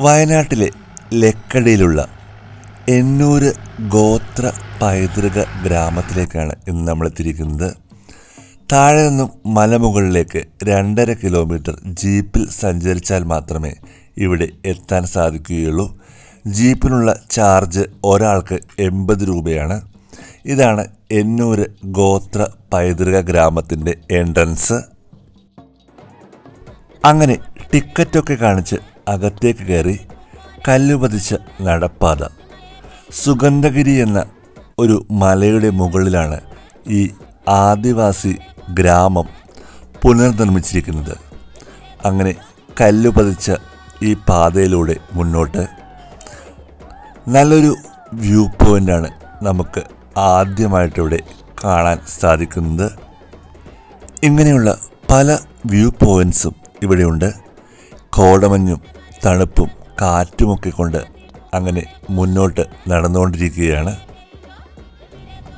വയനാട്ടിലെ ലക്കടിയിലുള്ള എന്നൂര് ഗോത്ര പൈതൃക ഗ്രാമത്തിലേക്കാണ് ഇന്ന് നമ്മൾ എത്തിയിരിക്കുന്നത്. താഴെ നിന്നും മലമുകളിലേക്ക് രണ്ടര കിലോമീറ്റർ ജീപ്പിൽ സഞ്ചരിച്ചാൽ മാത്രമേ ഇവിടെ എത്താൻ സാധിക്കുകയുള്ളൂ. ജീപ്പിനുള്ള ചാർജ് ഒരാൾക്ക് എൺപത് രൂപയാണ്. ഇതാണ് എന്നൂര് ഗോത്ര പൈതൃക ഗ്രാമത്തിന്റെ എൻട്രൻസ്. അങ്ങനെ ടിക്കറ്റൊക്കെ കാണിച്ച് അകത്തേക്ക് കയറി കല്ലുപതിച്ച നടപ്പാത. സുഗന്ധഗിരി എന്ന ഒരു മലയുടെ മുകളിലാണ് ഈ ആദിവാസി ഗ്രാമം പുനർനിർമ്മിച്ചിരിക്കുന്നത്. അങ്ങനെ കല്ലുപതിച്ച ഈ പാതയിലൂടെ മുന്നോട്ട് നല്ലൊരു വ്യൂ പോയിന്റാണ് നമുക്ക് ആദ്യമായിട്ടിവിടെ കാണാൻ സാധിക്കുന്നത്. ഇങ്ങനെയുള്ള പല വ്യൂ പോയിന്റ്സും ഇവിടെയുണ്ട്. കോടമഞ്ഞും തണുപ്പും കാറ്റുമൊക്കെ കൊണ്ട് അങ്ങനെ മുന്നോട്ട് നടന്നുകൊണ്ടിരിക്കുകയാണ്.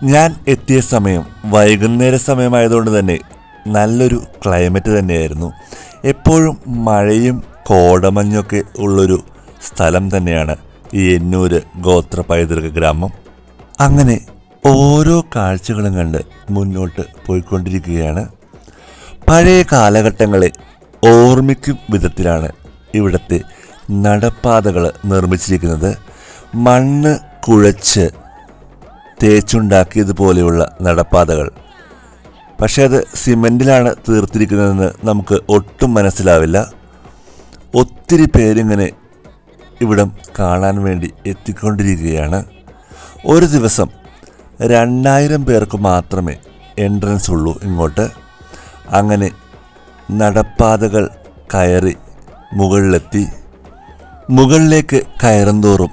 ഞാൻ എത്തിയ സമയം വൈകുന്നേര സമയമായതുകൊണ്ട് തന്നെ നല്ലൊരു ക്ലൈമറ്റ് തന്നെയായിരുന്നു. എപ്പോഴും മഴയും കോടമഞ്ഞൊക്കെ ഉള്ളൊരു സ്ഥലം തന്നെയാണ് ഈ എന്നൂര് ഗോത്ര പൈതൃക ഗ്രാമം. അങ്ങനെ ഓരോ കാഴ്ചകളും കണ്ട് മുന്നോട്ട് പോയിക്കൊണ്ടിരിക്കുകയാണ്. പഴയ കാലഘട്ടങ്ങളെ ഓർമ്മിക്കും വിധത്തിലാണ് ഇവിടുത്തെ നടപ്പാതകൾ നിർമ്മിച്ചിരിക്കുന്നത്. മണ്ണ് കുഴച്ച് തേച്ചുണ്ടാക്കിയതുപോലെയുള്ള നടപ്പാതകൾ. പക്ഷേ അത് സിമെന്റിലാണ് തീർത്തിരിക്കുന്നതെന്ന് നമുക്ക് ഒട്ടും മനസ്സിലാവില്ല. ഒത്തിരി പേരിങ്ങനെ ഇവിടം കാണാൻ വേണ്ടി എത്തിക്കൊണ്ടിരിക്കുകയാണ്. ഒരു ദിവസം രണ്ടായിരം പേർക്ക് മാത്രമേ എൻട്രൻസ് ഉള്ളൂ ഇങ്ങോട്ട്. അങ്ങനെ നടപ്പാതകൾ കയറി മുകളിലെത്തി. മുകളിലേക്ക് കയറുന്തോറും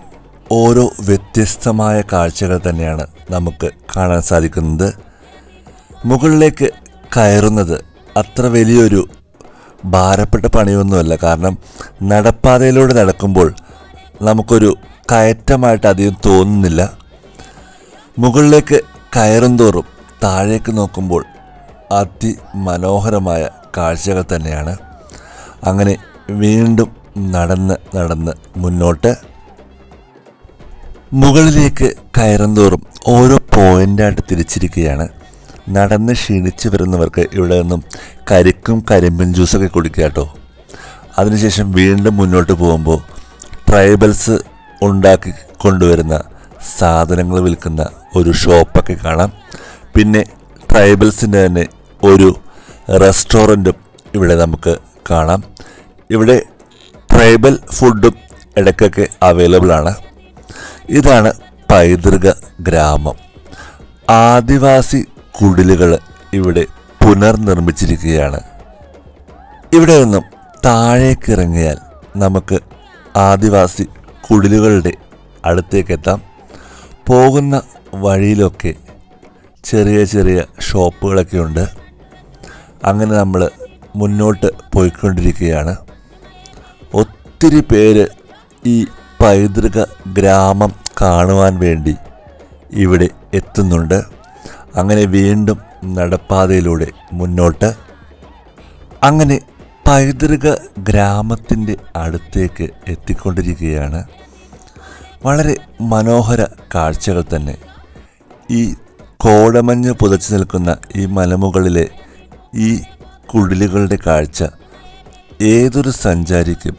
ഓരോ വ്യത്യസ്തമായ കാഴ്ചകൾ തന്നെയാണ് നമുക്ക് കാണാൻ സാധിക്കുന്നത്. മുകളിലേക്ക് കയറുന്നത് അത്ര വലിയൊരു ഭാരപ്പെട്ട പണിയൊന്നുമല്ല. കാരണം നടപ്പാതയിലൂടെ നടക്കുമ്പോൾ നമുക്കൊരു കയറ്റമായിട്ട് അധികം തോന്നുന്നില്ല. മുകളിലേക്ക് കയറുന്തോറും താഴേക്ക് നോക്കുമ്പോൾ അതിമനോഹരമായ കാഴ്ചകൾ തന്നെയാണ്. അങ്ങനെ വീണ്ടും നടന്ന് നടന്ന് മുന്നോട്ട് മുകളിലേക്ക് കയറുന്തോറും ഓരോ പോയിന്റായിട്ട് തിരിച്ചിരിക്കുകയാണ്. നടന്ന് ക്ഷീണിച്ച് വരുന്നവർക്ക് ഇവിടെ നിന്നും കരിക്കും കരിമ്പിൻ ജ്യൂസൊക്കെ കുടിക്കുക കേട്ടോ. അതിനുശേഷം വീണ്ടും മുന്നോട്ട് പോകുമ്പോൾ ട്രൈബൽസ് ഉണ്ടാക്കി കൊണ്ടുവരുന്ന സാധനങ്ങൾ വിൽക്കുന്ന ഒരു ഷോപ്പൊക്കെ കാണാം. പിന്നെ ട്രൈബൽസിന്റെ തന്നെ ഒരു റെസ്റ്റോറന്റും ഇവിടെ നമുക്ക് കാണാം. ഇവിടെ ട്രൈബൽ ഫുഡും ഇടയ്ക്കൊക്കെ അവൈലബിൾ ആണ്. ഇതാണ് പൈതൃക ഗ്രാമം. ആദിവാസി കുടിലുകൾ ഇവിടെ പുനർനിർമ്മിച്ചിരിക്കുകയാണ്. ഇവിടെ നിന്നും താഴേക്കിറങ്ങിയാൽ നമുക്ക് ആദിവാസി കുടിലുകളുടെ അടുത്തേക്ക് എത്താം. പോകുന്ന വഴിയിലൊക്കെ ചെറിയ ചെറിയ ഷോപ്പുകളൊക്കെ ഉണ്ട്. അങ്ങനെ നമ്മൾ മുന്നോട്ട് പോയിക്കൊണ്ടിരിക്കുകയാണ്. ഒത്തിരി പേര് ഈ പൈതൃക ഗ്രാമം കാണുവാൻ വേണ്ടി ഇവിടെ എത്തുന്നുണ്ട്. അങ്ങനെ വീണ്ടും നടപ്പാതയിലൂടെ മുന്നോട്ട്. അങ്ങനെ പൈതൃക ഗ്രാമത്തിന്റെ അടുത്തേക്ക് എത്തിക്കൊണ്ടിരിക്കുകയാണ്. വളരെ മനോഹര കാഴ്ചകൾ തന്നെ. ഈ കോടമഞ്ഞ് പുതച്ചു നിൽക്കുന്ന ഈ മലമുകളിലെ ഈ കുടിലുകളുടെ കാഴ്ച ഏതൊരു സഞ്ചാരിക്കും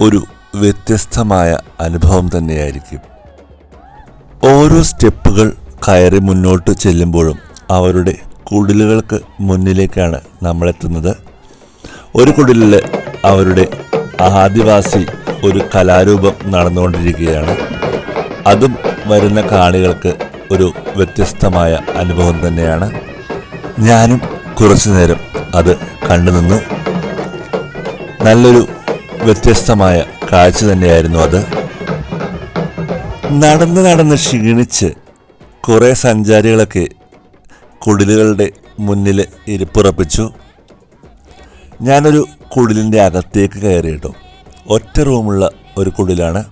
ഒരു വ്യത്യസ്തമായ അനുഭവം തന്നെയായിരിക്കും. ഓരോ സ്റ്റെപ്പുകൾ കയറി മുന്നോട്ട് ചെല്ലുമ്പോഴും അവരുടെ കുടിലുകൾക്ക് മുന്നിലേക്കാണ് നമ്മളെത്തുന്നത്. ഒരു കുടിലിൽ അവരുടെ ആദിവാസി ഒരു കലാരൂപം നടന്നുകൊണ്ടിരിക്കുകയാണ്. അതും വരുന്ന കാണികൾക്ക് ഒരു വ്യത്യസ്തമായ അനുഭവം തന്നെയാണ്. ഞാനും കുറച്ചു നേരം അത് കണ്ടു നിന്നു നല്ലൊരു വ്യത്യസ്തമായ കാഴ്ച തന്നെയായിരുന്നു അത്. നടന്ന് നടന്ന് ക്ഷീണിച്ച് കുറേ സഞ്ചാരികളൊക്കെ കുടിലുകളുടെ മുന്നിൽ ഇരിപ്പുറപ്പിച്ചു. ഞാനൊരു കുടിലിന്റെ അകത്തേക്ക് കയറി കേട്ടോ ഒറ്റ റൂമുള്ള ഒരു കുടിലാണ്.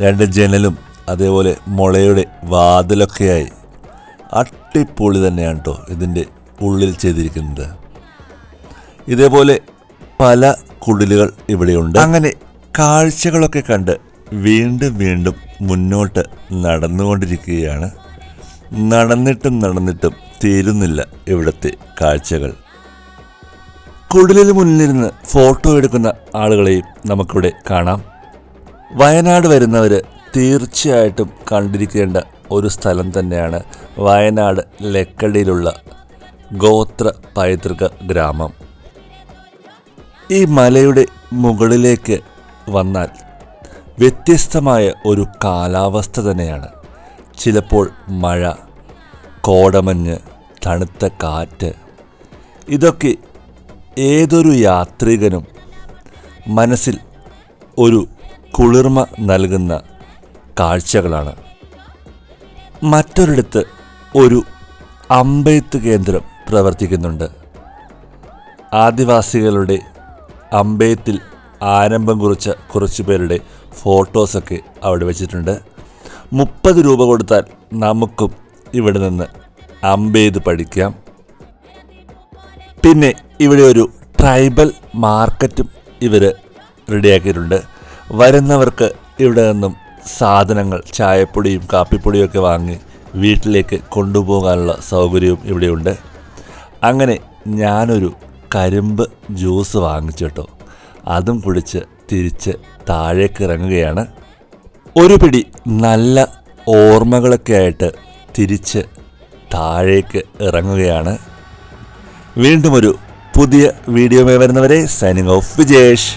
രണ്ട് ജനലും അതേപോലെ മുളയുടെ വാതിലൊക്കെയായി. അട്ടിപ്പൊളി തന്നെയാണ് കേട്ടോ ഇതിന്റെ ഉള്ളിൽ ചെയ്തിരിക്കുന്നത്. ഇതേപോലെ പല കുടിലുകൾ ഇവിടെയുണ്ട്. അങ്ങനെ കാഴ്ചകളൊക്കെ കണ്ട് വീണ്ടും വീണ്ടും മുന്നോട്ട് നടന്നുകൊണ്ടിരിക്കുകയാണ്. നടന്നിട്ടും നടന്നിട്ടും തീരുന്നില്ല ഇവിടുത്തെ കാഴ്ചകൾ. കുടിലിന് മുന്നിലിരുന്ന് ഫോട്ടോ എടുക്കുന്ന ആളുകളെയും നമുക്കിവിടെ കാണാം. വയനാട് വരുന്നവർ തീർച്ചയായിട്ടും കണ്ടിരിക്കേണ്ട ഒരു സ്ഥലം തന്നെയാണ് വയനാട് ലക്കടിയിലുള്ള ഗോത്ര പൈതൃക ഗ്രാമം. ഈ മലയുടെ മുകളിലേക്ക് വന്നാൽ വ്യത്യസ്തമായ ഒരു കാലാവസ്ഥ തന്നെയാണ്. ചിലപ്പോൾ മഴ കോടമഞ്ഞ് തണുത്ത കാറ്റ്. ഇതൊക്കെ ഏതൊരു യാത്രികനും മനസ്സിൽ ഒരു കുളിർമ നൽകുന്ന കാഴ്ചകളാണ്. മറ്റൊരിടത്ത് ഒരു അമ്പെയ്ത്ത് കേന്ദ്രം പ്രവർത്തിക്കുന്നുണ്ട്. ആദിവാസികളുടെ അമ്പയത്തിൽ ആരംഭം കുറിച്ച കുറച്ചു പേരുടെ ഫോട്ടോസൊക്കെ അവിടെ വെച്ചിട്ടുണ്ട്. മുപ്പത് രൂപ കൊടുത്താൽ നമുക്കും ഇവിടെ നിന്ന് അമ്പെയ്ത് പഠിക്കാം. പിന്നെ ഇവിടെ ഒരു ട്രൈബൽ മാർക്കറ്റും ഇവർ റെഡിയാക്കിയിട്ടുണ്ട്. വരുന്നവർക്ക് ഇവിടെ നിന്നും സാധനങ്ങൾ ചായപ്പൊടിയും കാപ്പിപ്പൊടിയും ഒക്കെ വാങ്ങി വീട്ടിലേക്ക് കൊണ്ടുപോകാനുള്ള സൗകര്യവും ഇവിടെയുണ്ട്. അങ്ങനെ ഞാനൊരു കരിമ്പ് ജ്യൂസ് വാങ്ങിച്ചിട്ടോ അതും കുടിച്ച് തിരിച്ച് താഴേക്ക് ഇറങ്ങുകയാണ്. ഒരു പിടി നല്ല ഓർമ്മകളൊക്കെ ആയിട്ട് തിരിച്ച് താഴേക്ക് ഇറങ്ങുകയാണ്. വീണ്ടും ഒരു പുതിയ വീഡിയോയുമായി വരുന്നവരെ സൈനിങ് ഓഫ് വിജേഷ്.